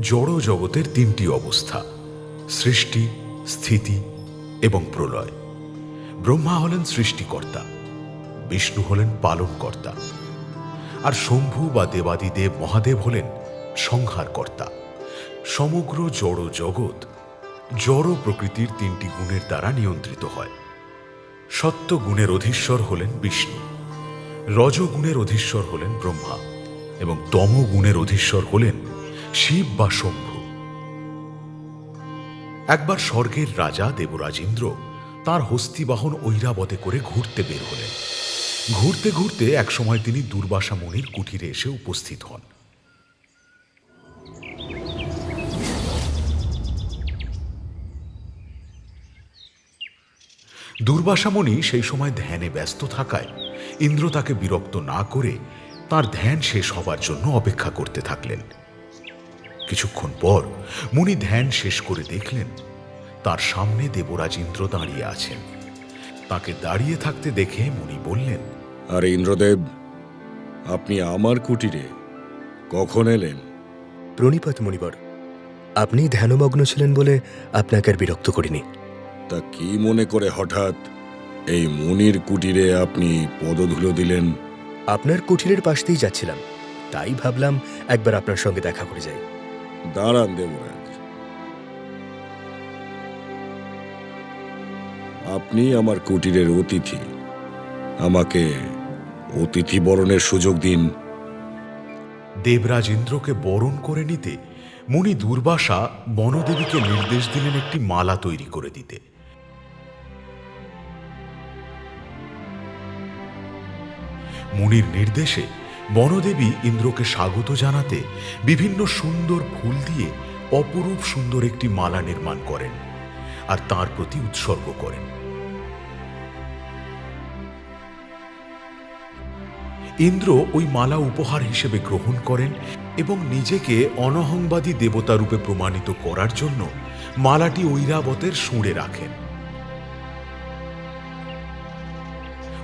জড় জগতের তিনটি অবস্থা, সৃষ্টি, স্থিতি এবং প্রলয়। ব্রহ্মা হলেন সৃষ্টিকর্তা, বিষ্ণু হলেন পালনকর্তা, আর শম্ভু বা দেবাদিদেব মহাদেব হলেন সংহারকর্তা। সমগ্র জড় জগৎ জড় প্রকৃতির তিনটি গুণের দ্বারা নিয়ন্ত্রিত হয়। সত্য গুণের অধীশ্বর হলেন বিষ্ণু রজগুণের অধীশ্বর হলেন ব্রহ্মা এবং তম গুণের অধীশ্বর হলেন শিব বা শম্ভু। একবার স্বর্গের রাজা দেবরাজ ইন্দ্র তাঁর হস্তিবাহন ঐরাবতে করে ঘুরতে বের হলেন। ঘুরতে ঘুরতে একসময় তিনি দুর্বাসা মুনির কুটিরে এসে উপস্থিত হন। দুর্বাসামণি সেই সময় ধ্যানে ব্যস্ত থাকায় ইন্দ্র তাকে বিরক্ত না করে তার ধ্যান শেষ হবার জন্য অপেক্ষা করতে থাকলেন। কিছুক্ষণ পর মুনি ধ্যান শেষ করে দেখলেন তার সামনে দেবরাজ ইন্দ্র দাঁড়িয়ে আছেন। তাকে দাঁড়িয়ে থাকতে দেখে মুনি বললেন আরে ইন্দ্রদেব আপনি আমার কুটিরে কখন এলেন? প্রণিপাত মণিবর আপনি ধ্যানমগ্ন ছিলেন বলে আপনাকে আর বিরক্ত করিনি। তা কি মনে করে হঠাৎ এই মুনির কুটিরে আপনি পদধুলো দিলেন? আপনার কুটিরের পাশ দিয়েই যাচ্ছিলাম তাই ভাবলাম একবার আপনার সঙ্গে দেখা করে যাই। দাঁড়ান দেবরাজ আপনি আমার কুটিরের অতিথি। আমাকে অতিথি বরণের সুযোগ দিন। দেবরাজ ইন্দ্রকে বরণ করে নিতে মুনি দুর্বাসা বনদেবীকে নির্দেশ দিলেন একটি মালা তৈরি করে দিতে। মুনির নির্দেশে বনদেবী ইন্দ্রকে স্বাগত জানাতে বিভিন্ন সুন্দর ফুল দিয়ে অপরূপ সুন্দর একটি মালা নির্মাণ করেন আর তার প্রতি উৎসর্গ করেন। ইন্দ্র ওই মালা উপহার হিসেবে গ্রহণ করেন এবং নিজেকে অনহংবাদী দেবতা রূপে প্রমাণিত করার জন্য মালাটি ঐরাবতের সুঁড়ে রাখেন।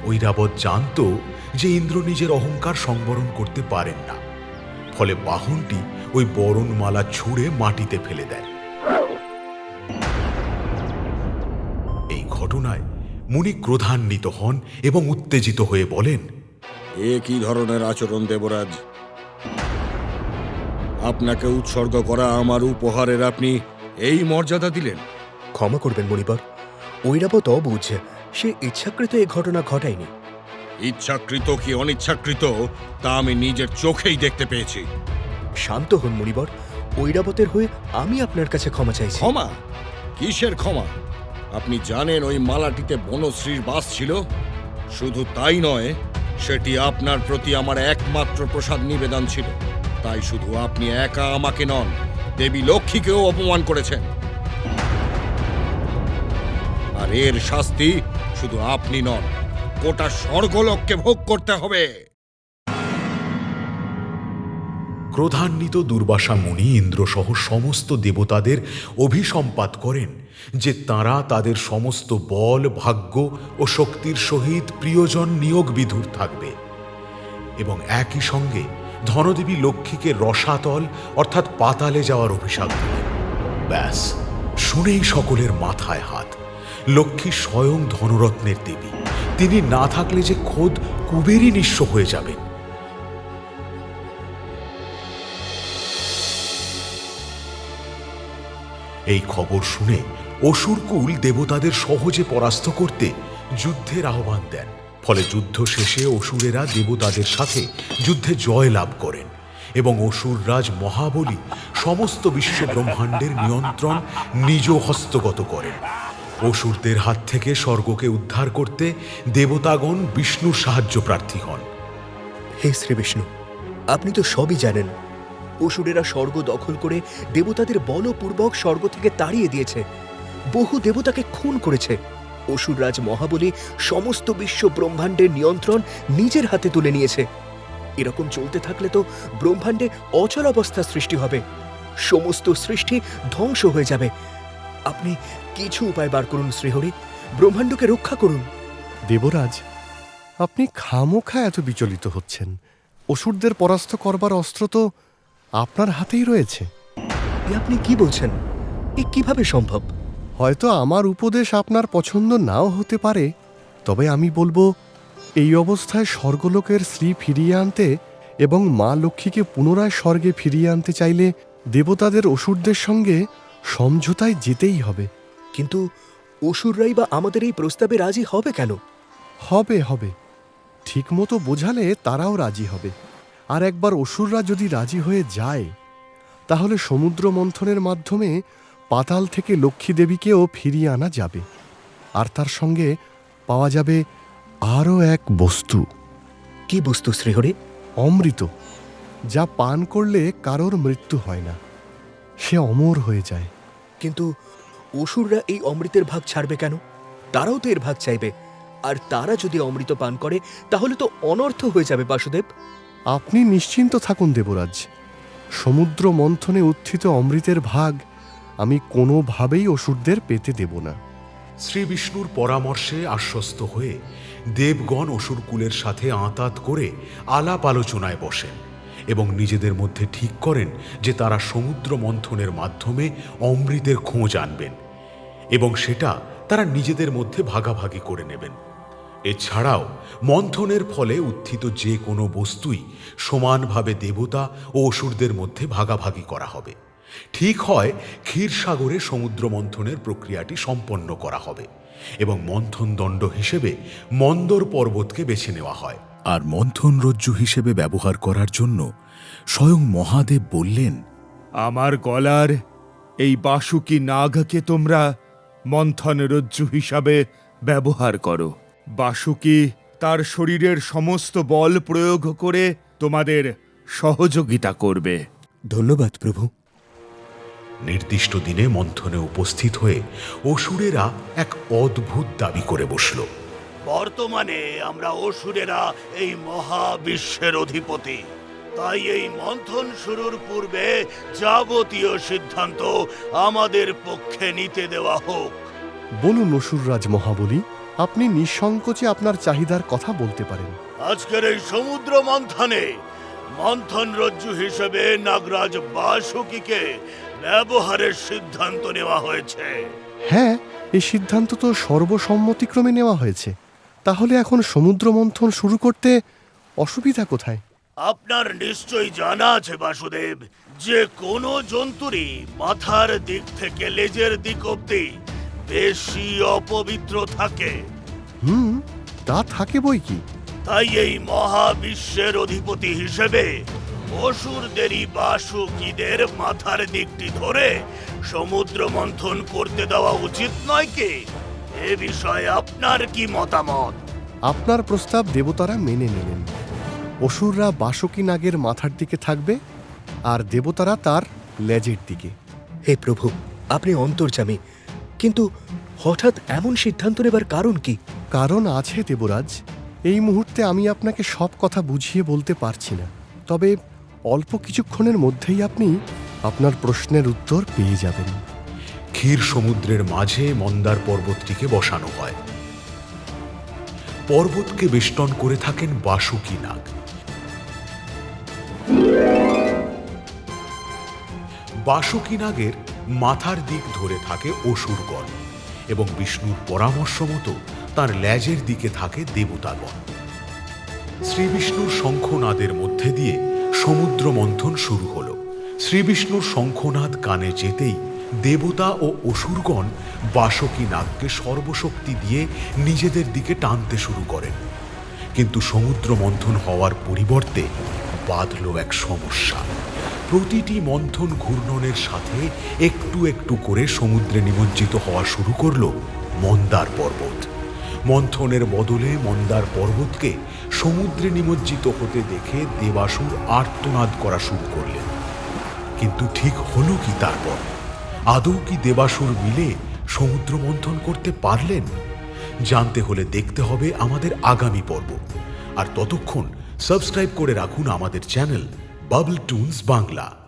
ঐরাবত জানত যে ইন্দ্র নিজের অহংকার সংবরণ করতে পারেন না। ফলে বাহনটি ওই বরণমালা ছুঁড়ে মাটিতে ফেলে দেয়। এই ঘটনায় মুনি ক্রোধান্বিত হন এবং উত্তেজিত হয়ে বলেন এ কি ধরনের আচরণ দেবরাজ? আপনাকে উৎসর্গ করা আমার উপহারের আপনি এই মর্যাদা দিলেন। ক্ষমা করবেন মণিবর ঐরাবত অবুঝ সে ইচ্ছাকৃত এই ঘটনা ঘটায়নি। ইচ্ছাকৃত কি অনিচ্ছাকৃত তা আমি নিজের চোখেই দেখতে পেয়েছি। শান্ত হন মণিবর ঐরাবতের হয়ে আমি আপনার কাছে ক্ষমা চাইছি। ক্ষমা? কিসের ক্ষমা? আপনি জানেন ওই মালাটিতে বনশ্রীর বাস ছিল? শুধু তাই নয় সেটি আপনার প্রতি আমার একমাত্র প্রসাদ নিবেদন ছিল। তাই শুধু আপনি একা আমাকে নন দেবী লক্ষ্মীকেও অপমান করেছেন। আর এর শাস্তি শুধু আপনি নন, গোটা স্বর্গলোককে ভোগ করতে হবে। ক্রোধান্বিত দুর্বাসা মুনি ইন্দ্রসহ সমস্ত দেবতাদের অভিসম্পাত করেন, যে তারা তাদের সমস্ত বল, ভাগ্য ও শক্তির সহিত প্রিয়জন নিয়োগ বিধুর থাকবে। এবং একই সঙ্গে ধনদেবী লক্ষ্মীকে রসাতল, অর্থাৎ পাতালে যাওয়ার অভিশাপ দিলেন। ব্যাস, শুনেই সকলের মাথায় হাত। লক্ষ্মী স্বয়ং ধনরত্নের দেবী। তিনি না থাকলে যে খোদ কুবেরই নিঃস্ব হয়ে যাবেন। এই খবর শুনে অসুরকুল দেবতাদের সহজে পরাস্ত করতে যুদ্ধের আহ্বান দেন। ফলে যুদ্ধ শেষে অসুরেরা দেবতাদের সাথে যুদ্ধে জয় লাভ করেন এবং অসুররাজ মহাবলী সমস্ত বিশ্ব ব্রহ্মাণ্ডের নিয়ন্ত্রণ নিজ হস্তগত করেন। অসুরদের হাত থেকে স্বর্গকে উদ্ধার করতে দেবতাগণ বিষ্ণুর সাহায্য প্রার্থী হন। হে শ্রী বিষ্ণু, আপনি তো সবই জানেন। অসুরেরা স্বর্গ দখল করে দেবতাদের বলপূর্বক স্বর্গ থেকে তাড়িয়ে দিয়েছে। বহু দেবতাকে খুন করেছে। অসুররাজ মহাবলী সমস্ত বিশ্ব ব্রহ্মাণ্ডের নিয়ন্ত্রণ নিজের হাতে তুলে নিয়েছে। এরকম চলতে থাকলে তো ব্রহ্মাণ্ডে অচল অবস্থা সৃষ্টি হবে। সমস্ত সৃষ্টি ধ্বংস হয়ে যাবে। আপনি কিছু উপায় বার করুন শ্রীহরি। ব্রহ্মাণ্ডকে রক্ষা করুন। দেবরাজ আপনি খামোখা এত বিচলিত হচ্ছেন। অসুরদের পরাস্ত করবার অস্ত্র তো আপনার হাতেই রয়েছে। এ আপনি কি বলছেন? এ কীভাবে সম্ভব? হয়তো আমার উপদেশ আপনার পছন্দ নাও হতে পারে তবে আমি বলব এই অবস্থায় স্বর্গলোকের শ্রী ফিরিয়ে আনতে এবং মা লক্ষ্মীকে পুনরায় স্বর্গে ফিরিয়ে আনতে চাইলে দেবতাদের অসুরদের সঙ্গে সমঝোতায় যেতেই হবে। কিন্তু অসুররাই বা আমাদের এই প্রস্তাবে রাজি হবে কেন? হবে হবে। ঠিকমতো বোঝালে তারাও রাজি হবে। আর একবার অসুররা যদি রাজি হয়ে যায় তাহলে সমুদ্র মন্থনের মাধ্যমে পাতাল থেকে লক্ষ্মী দেবীকেও ফিরিয়ে আনা যাবে। আর তার সঙ্গে পাওয়া যাবে আরও এক বস্তু। কি বস্তু শ্রীহরি? অমৃত যা পান করলে কারোর মৃত্যু হয় না। সে অমর হয়ে যায়। কিন্তু অসুররা এই অমৃতের ভাগ ছাড়বে কেন? তারাও তো এর ভাগ চাইবে। আর তারা যদি অমৃত পান করে তাহলে তো অনর্থ হয়ে যাবে বাসুদেব। আপনি নিশ্চিন্ত থাকুন দেবরাজ। সমুদ্র মন্থনে উত্থিত অমৃতের ভাগ আমি কোনোভাবেই অসুরদের পেতে দেব না। শ্রী বিষ্ণুর পরামর্শে আশ্বস্ত হয়ে দেবগণ অসুরকুলের সাথে আঁতাত করে আলাপ আলোচনায় বসেন। এবং নিজেদের মধ্যে ঠিক করেন যে তারা সমুদ্র মন্থনের মাধ্যমে অমৃতের খোঁজ আনবেন এবং সেটা তারা নিজেদের মধ্যে ভাগাভাগি করে নেবেন। এছাড়াও, মন্থনের ফলে উত্থিত যে কোনো বস্তুই সমানভাবে দেবতা ও অসুরদের মধ্যে ভাগাভাগি করা হবে। ঠিক হয় ক্ষীরসাগরে সমুদ্র মন্থনের প্রক্রিয়াটি সম্পন্ন করা হবে এবং মন্থন দণ্ড হিসেবে মন্দর পর্বতকে বেছে নেওয়া হয়। আর মন্থন রজ্জু হিসেবে ব্যবহার করার জন্য স্বয়ং মহাদেব বললেন আমার গলার এই বাসুকি নাগকে তোমরা মন্থন রজ্জু হিসাবে ব্যবহার করো। বাসুকি তার শরীরের সমস্ত বল প্রয়োগ করে তোমাদের সহযোগিতা করবে। ধন্যবাদ প্রভু। নির্দিষ্ট দিনে মন্থনে উপস্থিত হয়ে অসুরেরা এক অদ্ভুত দাবি করে বসল। বর্তমানে আমরা অসুরেরা এই মহাবিশ্বের অধিপতি। তাই এই মন্থন শুরুর পূর্বে যাবতীয় সিদ্ধান্ত আমাদের পক্ষে নিতে দেওয়া হোক। বলুন অসুররাজ মহাবলী আপনি নিঃসংকোচে আপনার চাহিদার কথা বলতে পারেন। আজকের এই সমুদ্র মন্থনে মন্থন রজ্জু হিসেবে নাগরাজ বাসুকিকে ব্যবহারের সিদ্ধান্ত নেওয়া হয়েছে। হ্যাঁ এই সিদ্ধান্ত তো সর্বসম্মতিক্রমে নেওয়া হয়েছে। তাহলে এখন সমুদ্র মন্থন শুরু করতে অসুবিধা কোথায়? আপনার নিশ্চয়ই জানা আছে বাসুদেব যে কোনো জন্তুরই মাথার দিক থেকে লেজের দিক অব্দি বেশি অপবিত্র থাকে। হুম তা থাকে বই কি? তাই এই মহাবিশ্বের অধিপতি হিসেবে অসুরদেরই বাসুকিদের মাথার দিকটি ধরে সমুদ্র মন্থন করতে দেওয়া উচিত নয় কি? এ বিষয়ে আপনার কি মতামত? আপনার প্রস্তাব দেবতারা মেনে নিলেন অসুররা বাসকি নাগের মাথার দিকে থাকবে আর দেবতারা তার লেজের দিকে। হে প্রভু আপনি অন্তর্জামী কিন্তু হঠাৎ এমন সিদ্ধান্ত নেবার কারণ কি? কারণ আছে দেবরাজ এই মুহূর্তে আমি আপনাকে সব কথা বুঝিয়ে বলতে পারছি না। তবে অল্প কিছুক্ষণের মধ্যেই আপনি আপনার প্রশ্নের উত্তর পেয়ে যাবেন। ক্ষীর সমুদ্রের মাঝে মন্দার পর্বতটিকে বসানো হয়। পর্বতকে বেষ্টন করে থাকেন বাসুকি নাগ। বাসুকি নাগের মাথার দিক ধরে থাকে অসুরগণ এবং বিষ্ণুর পরামর্শ মতো তার ল্যাজের দিকে থাকে দেবতাগণ। শ্রী বিষ্ণুর শঙ্খনাদের মধ্যে দিয়ে সমুদ্র মন্থন শুরু হলো। শ্রী বিষ্ণুর শঙ্খনাদ কানে যেতেই দেবতা ও অসুরগণ বাসকি নাগকে সর্বশক্তি দিয়ে নিজেদের দিকে টানতে শুরু করেন। কিন্তু সমুদ্র মন্থন হওয়ার পরিবর্তে বাঁধল এক সমস্যা। প্রতিটি মন্থন ঘূর্ণনের সাথে একটু একটু করে সমুদ্রে নিমজ্জিত হওয়া শুরু করল মন্দার পর্বত। মন্থনের বদলে মন্দার পর্বতকে সমুদ্রে নিমজ্জিত হতে দেখে দেবাসুর আর্তনাদ করা শুরু করলেন। কিন্তু ঠিক হলো কি তারপর? আদৌ কি দেবাসুর মিলে সমুদ্র মন্থন করতে পারলেন? জানতে হলে দেখতে হবে আমাদের আগামী পর্ব। আর ততক্ষণ সাবস্ক্রাইব করে রাখুন আমাদের চ্যানেল বাবল টুনস বাংলা।